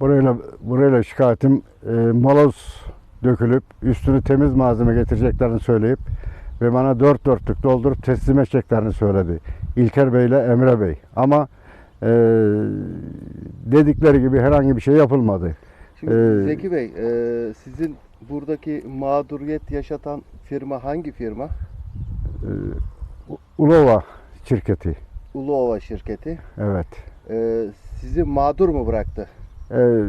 Burayla burayla şikayetim e, moloz dökülüp üstünü temiz malzeme getireceklerini söyleyip ve bana dört dörtlük doldurup teslim edeceklerini söyledi. İlker Bey ile Emre Bey. Ama e, dedikleri gibi herhangi bir şey yapılmadı. Şimdi Ee, Zeki Bey, e, sizin buradaki mağduriyet yaşatan firma hangi firma? E, Ulova şirketi. Uluova şirketi. Evet. E, sizi mağdur mu bıraktı? Ee,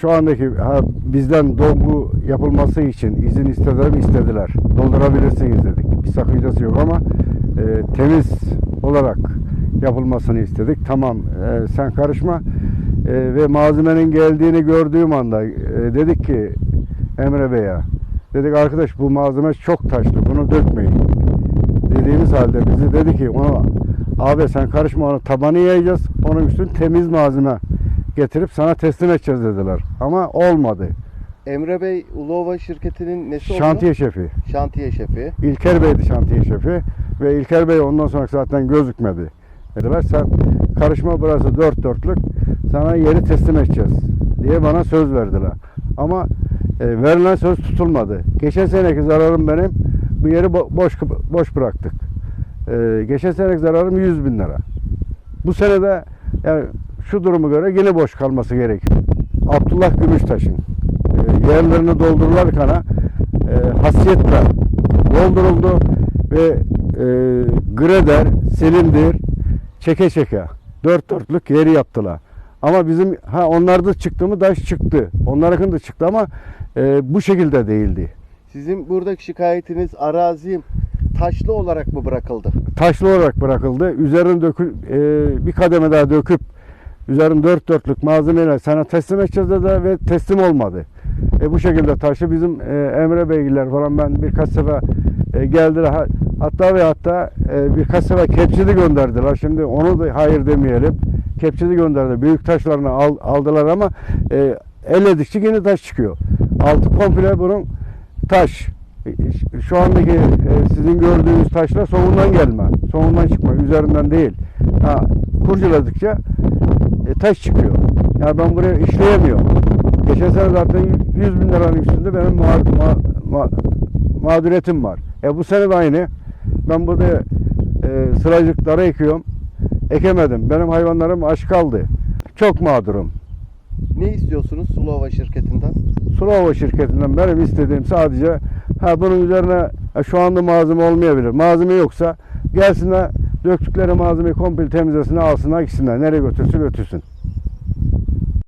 şu andaki ha, bizden dolgu yapılması için izin istediler mi istediler. Doldurabilirsiniz dedik. Bir sakıncası yok ama e, temiz olarak yapılmasını istedik. Tamam e, sen karışma E, ve malzemenin geldiğini gördüğüm anda e, dedik ki Emre Bey'e dedik arkadaş bu malzeme çok taşlı bunu dökmeyin dediğimiz halde bizi dedi ki onu abi sen karışma onu tabanı yayacağız onun üstüne temiz malzeme getirip sana teslim edeceğiz dediler. Ama olmadı. Emre Bey Uluova şirketinin nesi oldu? Şantiye şefi. Şantiye şefi. İlker Bey'di şantiye şefi. Ve İlker Bey ondan sonra zaten gözükmedi. Dediler sen karışma burası dört dörtlük sana yeri teslim edeceğiz diye bana söz verdiler. Ama e, verilen söz tutulmadı. Geçen seneki zararım benim bu yeri bo- boş boş bıraktık. E, geçen seneki zararım 100 bin lira. Bu sene de yani şu durumu göre yine boş kalması gerekiyor. Abdullah Gümüştaş'ın e, yerlerini doldururlarken e, hasiyetle dolduruldu ve e, greder, silindir, çeke çeke dört dörtlük yeri yaptılar. Ama bizim ha onlarda çıktı mı taş çıktı. Onlarınki de çıktı ama e, bu şekilde değildi. Sizin buradaki şikayetiniz arazim taşlı olarak mı bırakıldı? Taşlı olarak bırakıldı. Üzerine dökül, e, bir kademe daha döküp üzerine dört dörtlük malzemeyle sana teslim edeceğiz dedi ve teslim olmadı. E, bu şekilde taşı bizim e, Emre Beygiller falan ben birkaç sefer e, geldiler. Ha- Hatta ve hatta e, birkaç sefer kepçeli gönderdiler. Şimdi onu da hayır demeyelim. Kepçeli gönderdi. Büyük taşlarını al- aldılar ama e, elledikçe yine taş çıkıyor. Altı komple bunun taş. E, Şu andaki e, sizin gördüğünüz taşlar sonundan gelme. Sonundan çıkma. Üzerinden değil. Ha, kurcaladıkça e, taş çıkıyor. Yani ben buraya işleyemiyorum. Geçen sene zaten 100 bin liranın üstünde benim ma ma ma mağduriyetim var. E bu sene de aynı. Ben burada e, sıracıkları ekiyorum. Ekemedim. Benim hayvanlarım aç kaldı. Çok mağdurum. Ne istiyorsunuz Uluova şirketinden? Sulava şirketinden benim istediğim sadece ha bunun üzerine ha, şu anda malzeme olmayabilir. Malzeme yoksa gelsinler döktükleri malzemeyi komple temizlesinler alsınlar gitsinler. Nereye götürse götürsün.